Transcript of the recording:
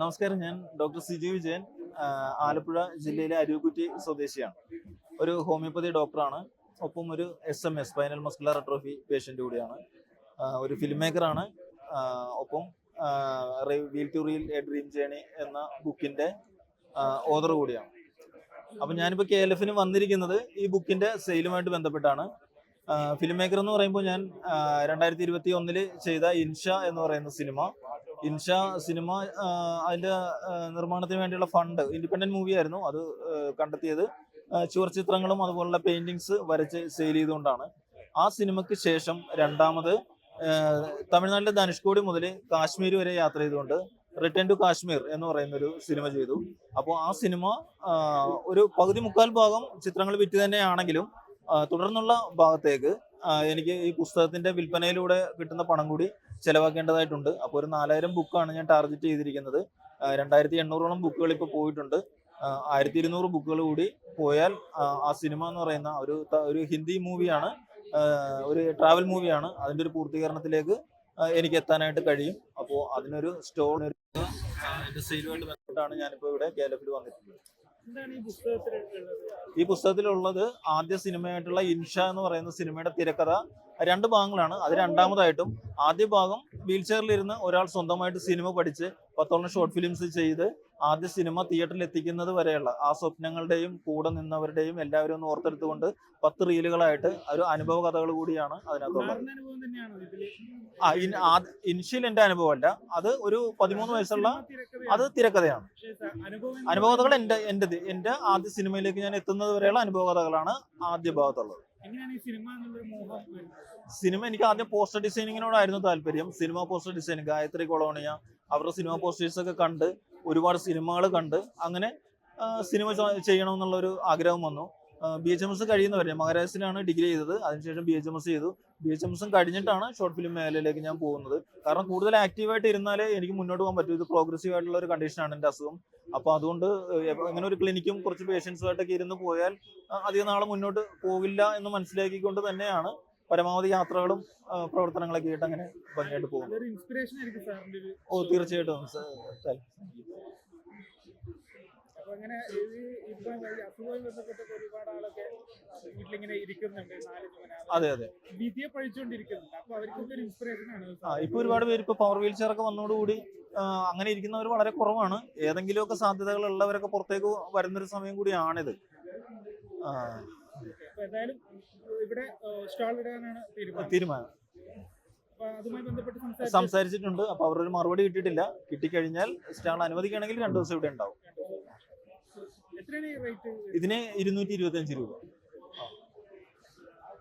നമസ്കാരം ഞാൻ ഡോക്ടർ സിജു വിജയൻ ആലപ്പുഴ ജില്ലയിലെ അരുവിക്കുറ്റി സ്വദേശിയാണ്. ഒരു ഹോമിയോപ്പതി ഡോക്ടറാണ്. ഒപ്പം ഒരു S M S spinal muscular atrophy patient കൂടിയാണ്. ഒരു ഫിലിം മേക്കറാണ് ഒപ്പം wheel to reel a dream journey എന്ന ബുക്കിന്റെ ഓതർ കൂടിയാണ്. അപ്പം ഞാനിപ്പോൾ കെ എൽ എഫിന് വന്നിരിക്കുന്നത് ഈ ബുക്കിന്റെ സെയിലുമായിട്ട് ബന്ധപ്പെട്ടാണ്. ഫിലിം മേക്കർ എന്ന് പറയുമ്പോൾ ഞാൻ രണ്ടായിരത്തി ഇരുപത്തി ഒന്നിൽ ചെയ്ത ഇൻഷ എന്ന് പറയുന്ന സിനിമ. ഇൻഷ സിനിമ അതിന്റെ നിർമ്മാണത്തിന് വേണ്ടിയുള്ള ഫണ്ട് ഇൻഡിപെൻഡന്റ് മൂവി ആയിരുന്നു അത് കണ്ടെത്തിയത്. ചുവർച്ചിത്രങ്ങളും ചുവർ ചിത്രങ്ങളും അതുപോലുള്ള പെയിന്റിങ്സ് വരച്ച് സെയിൽ ചെയ്തുകൊണ്ടാണ്. ആ സിനിമയ്ക്ക് ശേഷം രണ്ടാമത് തമിഴ്നാട്ടിലെ ധനുഷ്കോടി മുതൽ കാശ്മീർ വരെ യാത്ര ചെയ്തുകൊണ്ട് റിട്ടേൺ ടു കാശ്മീർ എന്ന് പറയുന്ന ഒരു സിനിമ ചെയ്തു. അപ്പോൾ ആ സിനിമ ഒരു പകുതി മുക്കാൽ ഭാഗം ചിത്രങ്ങൾ വിറ്റ് തന്നെയാണെങ്കിലും തുടർന്നുള്ള ഭാഗത്തേക്ക് എനിക്ക് ഈ പുസ്തകത്തിന്റെ വിൽപ്പനയിലൂടെ കിട്ടുന്ന പണം കൂടി ചെലവാക്കേണ്ടതായിട്ടുണ്ട്. അപ്പോൾ ഒരു നാലായിരം ബുക്കാണ് ഞാൻ ടാർഗറ്റ് ചെയ്തിരിക്കുന്നത്. രണ്ടായിരത്തി എണ്ണൂറോളം ബുക്കുകൾ ഇപ്പോൾ പോയിട്ടുണ്ട്. ആയിരത്തി ഇരുന്നൂറ് ബുക്കുകൾ കൂടി പോയാൽ ആ, സിനിമ എന്ന് പറയുന്ന ഒരു ഒരു ഹിന്ദി മൂവിയാണ് ഒരു ട്രാവൽ മൂവിയാണ് അതിന്റെ ഒരു പൂർത്തീകരണത്തിലേക്ക് എനിക്ക് എത്താനായിട്ട് കഴിയും. അപ്പോൾ അതിനൊരു സ്റ്റോൺ എന്റെ സെയിലുമായിട്ട് ബന്ധപ്പെട്ടാണ് ഞാനിപ്പോൾ ഇവിടെ കേരളത്തിൽ വന്നിട്ടുള്ളത്. ഈ പുസ്തകത്തിലുള്ളത്? ആദ്യ സിനിമയായിട്ടുള്ള ഇൻഷ എന്ന് പറയുന്ന സിനിമയുടെ തിരക്കഥ. രണ്ട് ഭാഗങ്ങളാണ്. അത് രണ്ടാമതായിട്ടും ആദ്യ ഭാഗം വീൽ ചെയറിലിരുന്ന് ഒരാൾ സ്വന്തമായിട്ട് സിനിമ പഠിച്ച് പത്തോളം ഷോർട്ട് ഫിലിംസ് ചെയ്ത് ആദ്യ സിനിമ തിയേറ്ററിൽ എത്തിക്കുന്നത് വരെയുള്ള ആ സ്വപ്നങ്ങളുടെയും കൂടെ നിന്നവരുടെയും എല്ലാവരും ഒന്ന് ഓർത്തെടുത്തുകൊണ്ട് പത്ത് റീലുകളായിട്ട് ഒരു അനുഭവ കഥകൾ കൂടിയാണ് അതിനകത്തുള്ളത്. ആ ഇൻ ആദ്യ- ഇനിഷ്യൽ എന്റെ അനുഭവമല്ല. അത് ഒരു പതിമൂന്ന് വയസ്സുള്ള അത് തിരക്കഥയാണ്. അനുഭവം കഥകൾ എന്റെ എന്റെ എന്റെ ആദ്യ സിനിമയിലേക്ക് ഞാൻ എത്തുന്നത് വരെയുള്ള അനുഭവ കഥകളാണ് ആദ്യ ഭാഗത്തുള്ളത്. സിനിമ എനിക്ക് ആദ്യം പോസ്റ്റർ ഡിസൈനിങ്ങിനോടായിരുന്നു താല്പര്യം. Cinema poster designing Gayathri colonia അവരുടെ സിനിമ പോസ്റ്റേഴ്സ് ഒക്കെ കണ്ട് ഒരുപാട് സിനിമകൾ കണ്ട് അങ്ങനെ സിനിമ ചെയ്യണം ചെയ്യണമെന്നുള്ള ഒരു ആഗ്രഹം വന്നു. ബി എച്ച് എം എസ് കഴിയുന്നവരെ മഹാരാജസിലാണ് ഡിഗ്രി ചെയ്തത്. അതിനുശേഷം ബി എച്ച് എം എസ് ചെയ്തു. ബി എച്ച് എം എസും കഴിഞ്ഞിട്ടാണ് ഷോർട്ട് ഫിലിം മേഖലയിലേക്ക് ഞാൻ പോകുന്നത്. കാരണം കൂടുതൽ ആക്റ്റീവായിട്ട് ഇരുന്നാലേ എനിക്ക് മുന്നോട്ട് പോകാൻ പറ്റൂ. ഇത് പ്രോഗ്രസീവ് ആയിട്ടുള്ള ഒരു കണ്ടീഷനാണ് എന്റെ അസുഖം. അപ്പോൾ അതുകൊണ്ട് ഇങ്ങനെ ഒരു ക്ലിനിക്കും കുറച്ച് പേഷ്യൻസുമായിട്ടൊക്കെ ഇരുന്ന് പോയാൽ അധികം നാളെ മുന്നോട്ട് പോകില്ല എന്ന് മനസ്സിലാക്കിക്കൊണ്ട് തന്നെയാണ് പരമാവധി യാത്രകളും പ്രവർത്തനങ്ങളൊക്കെ ആയിട്ട് അങ്ങനെ ഭംഗിയായിട്ട് പോകും. ഓ തീർച്ചയായിട്ടും. അങ്ങനെ ഇപ്പൊ ഒരുപാട് ആളൊക്കെ വീട്ടിലിങ്ങനെ ഇരിക്കുന്നുണ്ട് നാല് അതെ അതെ. വിധിയെ പഴിച്ചുകൊണ്ടിരിക്കുന്നുണ്ട്. അപ്പൊ അവർക്കൊക്കെ ഒരു ഇൻസ്പിറേഷൻ ആണ്. ആ ഇപ്പൊ ഒരുപാട് പേര് ഇപ്പൊ പവർ വീൽ ചെയർ ഒക്കെ വന്നതോടുകൂടി അങ്ങനെ ഇരിക്കുന്നവർ വളരെ കുറവാണ്. ഏതെങ്കിലുമൊക്കെ സാധ്യതകൾ ഉള്ളവരൊക്കെ പുറത്തേക്ക് വരുന്നൊരു സമയം കൂടിയാണിത്. ആ, അപ്പൊ എന്തായാലും ഇവിടെ സ്റ്റാൾ ഇടാനാണ് തീരുമാനം. സംസാരിച്ചിട്ടുണ്ട്. അപ്പൊ അവർ ഒരു മറുപടി കിട്ടിയിട്ടില്ല. കിട്ടിക്കഴിഞ്ഞാൽ സ്റ്റാൾ അനുവദിക്കുകയാണെങ്കിൽ രണ്ടു ദിവസം ഇവിടെ ഉണ്ടാവും. ഇതിന് ഇരുന്നൂറ്റി ഇരുപത്തി അഞ്ച് രൂപ.